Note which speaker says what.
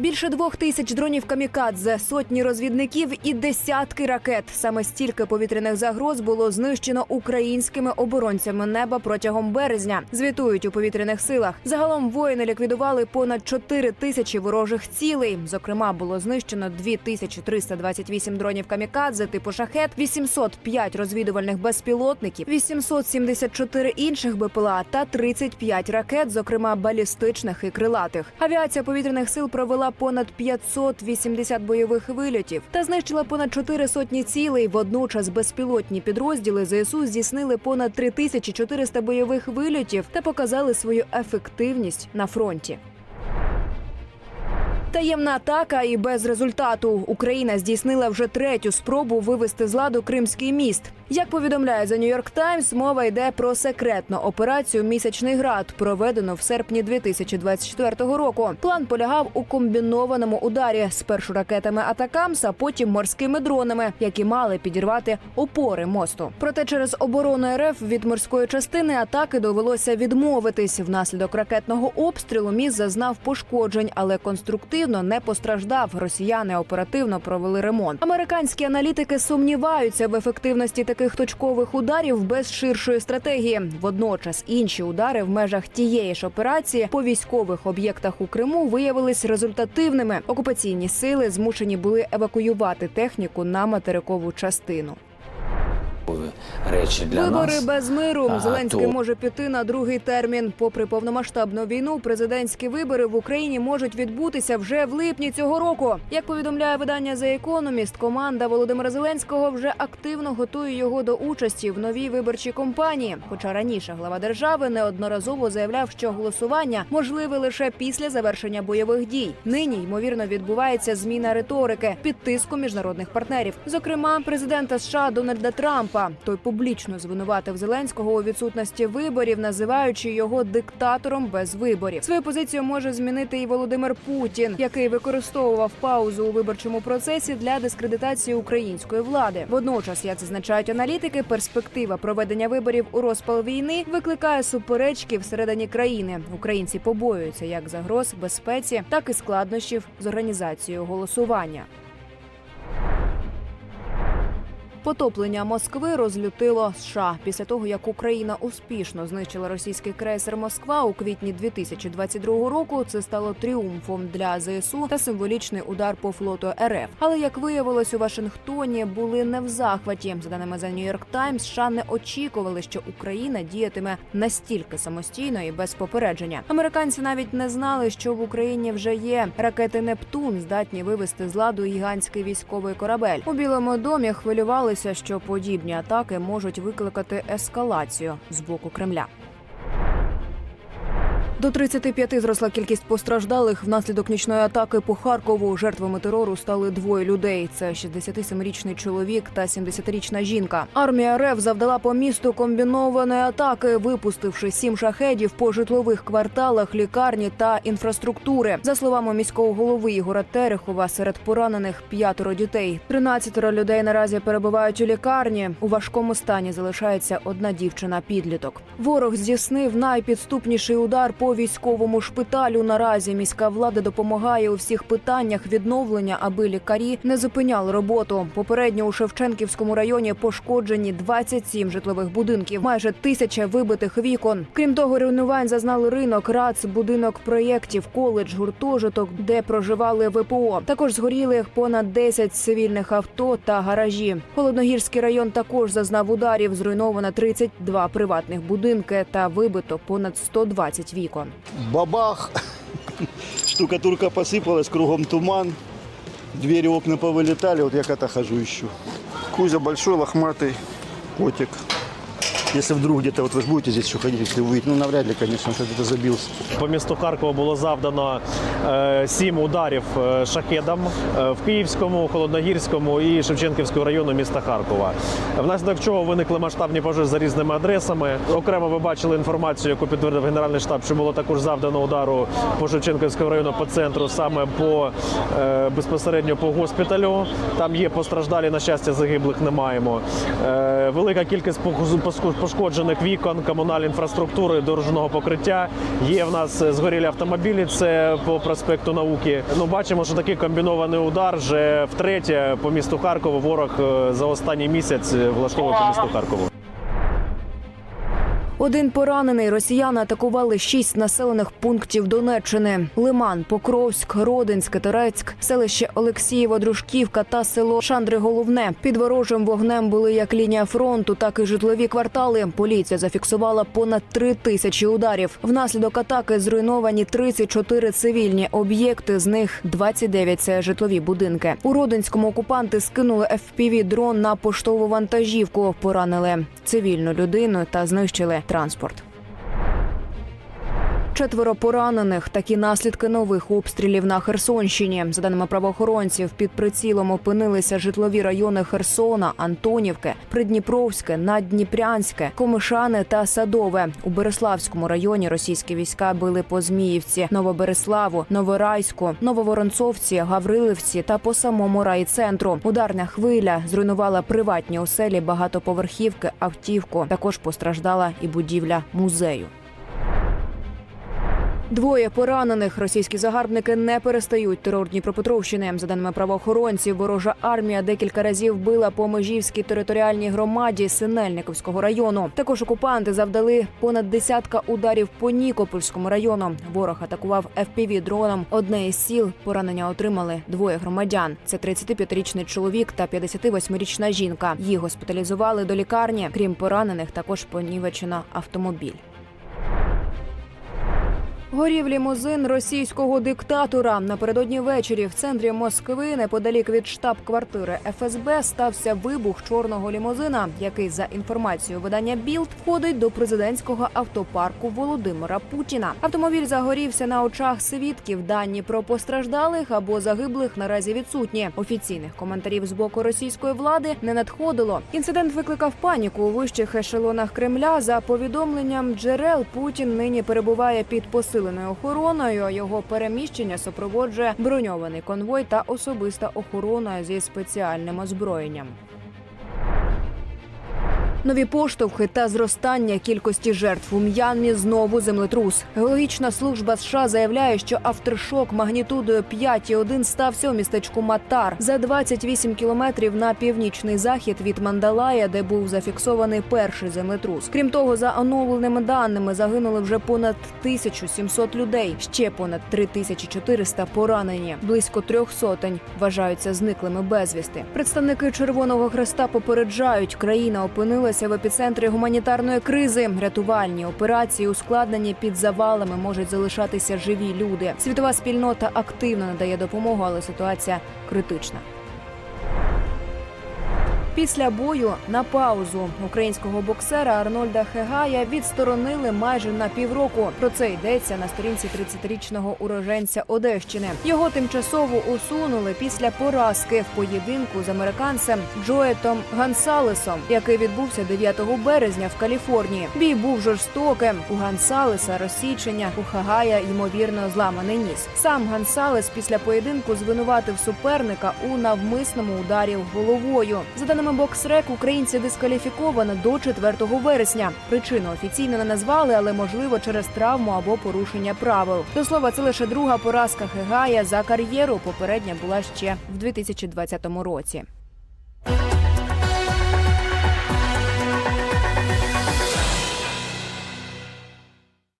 Speaker 1: Більше двох тисяч дронів камікадзе, сотні розвідників і десятки ракет. Саме стільки повітряних загроз було знищено українськими оборонцями неба протягом березня. Звітують у повітряних силах. Загалом воїни ліквідували понад 4 тисячі ворожих цілей. Зокрема, було знищено 2328 дронів камікадзе типу шахет, 805 розвідувальних безпілотників, 874 інших БПЛА та 35 ракет, зокрема балістичних і крилатих. Авіація повітряних сил провела понад 580 бойових вильотів та знищила понад 4 сотні цілей. Водночас безпілотні підрозділи ЗСУ здійснили понад 3400 бойових вильотів та показали свою ефективність на фронті. Таємна атака і без результату. Україна здійснила вже третю спробу вивести з ладу Кримський міст. Як повідомляє The New York Times, мова йде про секретну операцію Місячний град, проведену в серпні 2024 року. План полягав у комбінованому ударі спершу ракетами Атакамс, а потім морськими дронами, які мали підірвати опори мосту. Проте через оборону РФ від морської частини атаки довелося відмовитись. Внаслідок ракетного обстрілу міст зазнав пошкоджень, але конструктивно не постраждав. Росіяни оперативно провели ремонт. Американські аналітики сумніваються в ефективності таких точкових ударів без ширшої стратегії. Водночас інші удари в межах тієї ж операції по військових об'єктах у Криму виявились результативними. Окупаційні сили змушені були евакуювати техніку на материкову частину.
Speaker 2: Речі для
Speaker 1: Вибори
Speaker 2: нас.
Speaker 1: без миру.
Speaker 2: А,
Speaker 1: Зеленський
Speaker 2: то-
Speaker 1: може піти на другий термін. Попри повномасштабну війну, президентські вибори в Україні можуть відбутися вже в липні цього року. Як повідомляє видання The Economist, команда Володимира Зеленського вже активно готує його до участі в новій виборчій кампанії. Хоча раніше глава держави неодноразово заявляв, що голосування можливе лише після завершення бойових дій. Нині ймовірно відбувається зміна риторики під тиском міжнародних партнерів, зокрема президента США Дональда Трампа. Той публічно звинуватив Зеленського у відсутності виборів, називаючи його диктатором без виборів. Свою позицію може змінити і Володимир Путін, який використовував паузу у виборчому процесі для дискредитації української влади. Водночас, як зазначають аналітики, перспектива проведення виборів у розпал війни викликає суперечки всередині країни. Українці побоюються як загроз безпеці, так і складнощів з організацією голосування. Потоплення Москви розлютило США після того, як Україна успішно знищила російський крейсер Москва у квітні 2022 року. Це стало тріумфом для ЗСУ та символічний удар по флоту РФ. Але як виявилось, у Вашингтоні були не в захваті. За даними New York Times, США не очікували, що Україна діятиме настільки самостійно і без попередження. Американці навіть не знали, що в Україні вже є ракети Нептун, здатні вивести з ладу гігантський військовий корабель. У Білому домі хвилювалися, що подібні атаки можуть викликати ескалацію з боку Кремля. До 35 зросла кількість постраждалих внаслідок нічної атаки по Харкову. Жертвами терору стали двоє людей. Це 67-річний чоловік та 70-річна жінка. Армія РФ завдала по місту комбінованої атаки, випустивши сім шахедів по житлових кварталах, лікарні та інфраструктури. За словами міського голови Ігора Терехова, серед поранених п'ятеро дітей. 13 людей наразі перебувають у лікарні. У важкому стані залишається одна дівчина-підліток. Ворог здійснив найпідступніший удар по військовому шпиталю. Наразі міська влада допомагає у всіх питаннях відновлення, аби лікарі не зупиняли роботу. Попередньо у Шевченківському районі пошкоджені 27 житлових будинків, майже тисяча вибитих вікон. Крім того, руйнувань зазнали ринок, РАЦ, будинок проєктів, коледж, гуртожиток, де проживали ВПО. Також згоріли понад 10 цивільних авто та гаражі. Холодногірський район також зазнав ударів. Зруйновано 32 приватних будинки та вибито понад 120 вікон
Speaker 3: Бабах! Штукатурка посыпалась, кругом туман. Двери, окна повылетали, вот я кота хожу ищу. Кузя большой, лохматый, котик. Если вдруг где-то вот вы ж будете здесь еще ходить, если увидите, ну навряд ли, конечно, он где-то забился.
Speaker 4: По місту Харкова було завдано е, сім ударів е, шахедом е, в Київському, Холодногірському і Шевченківському району міста Харкова. Внаслідок чого виникли масштабні пожежі за різними адресами. Окремо ви бачили інформацію, яку підтвердив Генеральний штаб, що було також завдано удару по Шевченківському району по центру, саме по е, безпосередньо по госпіталю. Там є постраждалі, на щастя, загиблих не маємо. Велика кількість пошкоджених вікон, комунальної інфраструктури, дорожнього покриття. Є в нас е, згорілі автомобілі. Це по проспекту науки. Ну бачимо, що такий комбінований удар вже втретє по місту Харкову. Ворог е, за останній місяць е, влаштовує по місту Харкову.
Speaker 1: Один поранений росіяни атакували шість населених пунктів Донеччини: Лиман, Покровськ, Родинське, Торецьк, селище Олексієво, Дружківка та село Шандри Головне. Під ворожим вогнем були як лінія фронту, так і житлові квартали. Поліція зафіксувала понад три тисячі ударів. Внаслідок атаки зруйновані 34 цивільні об'єкти. З них 29 – це житлові будинки. У Родинському окупанти скинули fpv дрон на поштову вантажівку. Поранили цивільну людину та знищили транспорт. Четверо поранених такі наслідки нових обстрілів на Херсонщині. За даними правоохоронців, під прицілом опинилися житлові райони Херсона, Антонівки, Придніпровське, Наддніпрянське, Комишане та Садове. У Береславському районі російські війська били по Зміївці, Новобереславу, Новорайську, Нововоронцовці, Гаврилівці та по самому райцентру. Ударна хвиля зруйнувала приватні оселі, багатоповерхівки, автівку. Також постраждала і будівля музею. Двоє поранених російські загарбники не перестають терор Дніпропетровщини. За даними правоохоронців, ворожа армія декілька разів била по межівській територіальній громаді Синельниковського району. Також окупанти завдали понад десятка ударів по Нікопольському району. Ворог атакував fpv дроном одне із сіл. Поранення отримали двоє громадян. Це 35-річний чоловік та 58-річна жінка. Їх госпіталізували до лікарні. Крім поранених, також понівечено автомобіль. Горів лімузин російського диктатора. Напередодні ввечері в центрі Москви, неподалік від штаб-квартири ФСБ, стався вибух чорного лімузина, який за інформацією видання Білд входить до президентського автопарку Володимира Путіна. Автомобіль загорівся на очах свідків. Дані про постраждалих або загиблих наразі відсутні. Офіційних коментарів з боку російської влади не надходило. Інцидент викликав паніку у вищих ешелонах Кремля. За повідомленням джерел Путін нині перебуває під посиленою охороною. Його переміщення супроводжує броньований конвой та особиста охорона зі спеціальним озброєнням. Нові поштовхи та зростання кількості жертв у М'янмі знову землетрус. Геологічна служба США заявляє, що авторшок магнітудою 5,1 стався у містечку Матар за 28 кілометрів на північний захід від Мандалая, де був зафіксований перший землетрус. Крім того, за оновленими даними загинули вже понад 1700 людей. Ще понад 3400 поранені. Близько трьох сотень вважаються зниклими безвісти. Представники Червоного Хреста попереджають, країна опинилася в епіцентрі гуманітарної кризи. Рятувальні операції ускладнені під завалами можуть залишатися живі люди. Світова спільнота активно надає допомогу, але ситуація критична. Після бою на паузу українського боксера Арнольда Хегая відсторонили майже на півроку. Про це йдеться на сторінці 30-річного уроженця Одещини. Його тимчасово усунули після поразки в поєдинку з американцем Джоетом Гансалесом, який відбувся 9 березня в Каліфорнії. Бій був жорстоким. У Гансалеса розсічення у Хагая ймовірно зламаний ніс. Сам Гансалес після поєдинку звинуватив суперника у навмисному ударі головою. За даними боксрек, українці дискваліфіковано до 4 вересня. Причину офіційно не назвали, але можливо через травму або порушення правил. До слова, це лише друга поразка Хегая за кар'єру. Попередня була ще в 2020 році.